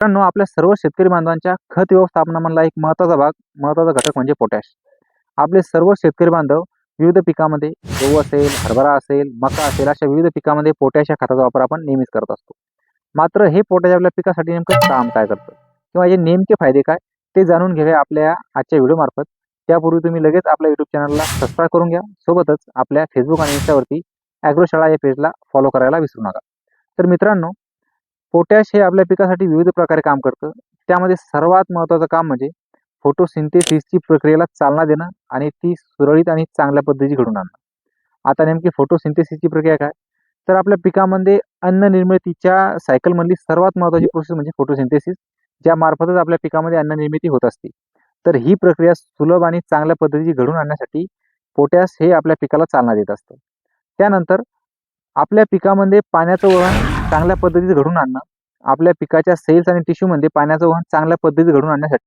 मित्रांनो आपल्या सर्व शेतकरी बांधवांच्या खत व्यवस्थापनामधला एक महत्त्वाचा भाग महत्त्वाचा घटक म्हणजे पोटॅश आपले सर्व शेतकरी बांधव विविध पिकामध्ये गहू असेल हरभरा असेल मका असेल अशा विविध पिकामध्ये पोटॅश या खताचा वापर आपण नेहमीच करत असतो. मात्र हे पोटॅश आपल्या पिकासाठी नेमकं काम काय करतं? किंवा याचे नेमके फायदे काय? ते जाणून घेऊया आपल्या आजच्या व्हिडिओमार्फत त्यापूर्वी तुम्ही लगेच आपल्या यूट्यूब चॅनलला सबस्क्राईब करून घ्या. सोबतच आपल्या फेसबुक आणि इन्स्टावरती ॲग्रोशाळा या पेजला फॉलो करायला विसरू नका. तर मित्रांनो पोटॅश हे आपल्या पिकासाठी विविध प्रकारे काम करतं. त्यामध्ये सर्वात महत्त्वाचं काम म्हणजे फोटोसिंथेसिसची प्रक्रियेला चालना देणं आणि ती सुरळीत आणि चांगल्या पद्धतीची घडून आणणं. आता नेमकी फोटोसिंथेसिसची प्रक्रिया काय? तर आपल्या पिकामध्ये अन्न निर्मितीच्या सायकलमधली सर्वात महत्त्वाची प्रोसेस म्हणजे फोटोसिंथेसिस ज्या मार्फतच आपल्या पिकामध्ये अन्न निर्मिती होत असते. तर ही प्रक्रिया सुलभ आणि चांगल्या पद्धतीची घडून आणण्यासाठी पोटॅश हे आपल्या पिकाला चालना देत असतं. त्यानंतर आपल्या पिकामध्ये पाण्याचं वळण चांगल्या पद्धतीचं घडून आणणं आपल्या पिकाच्या सेल्स आणि टिश्यूमध्ये पाण्याचं वहन चांगल्या पद्धतीचं घडवून आणण्यासाठी.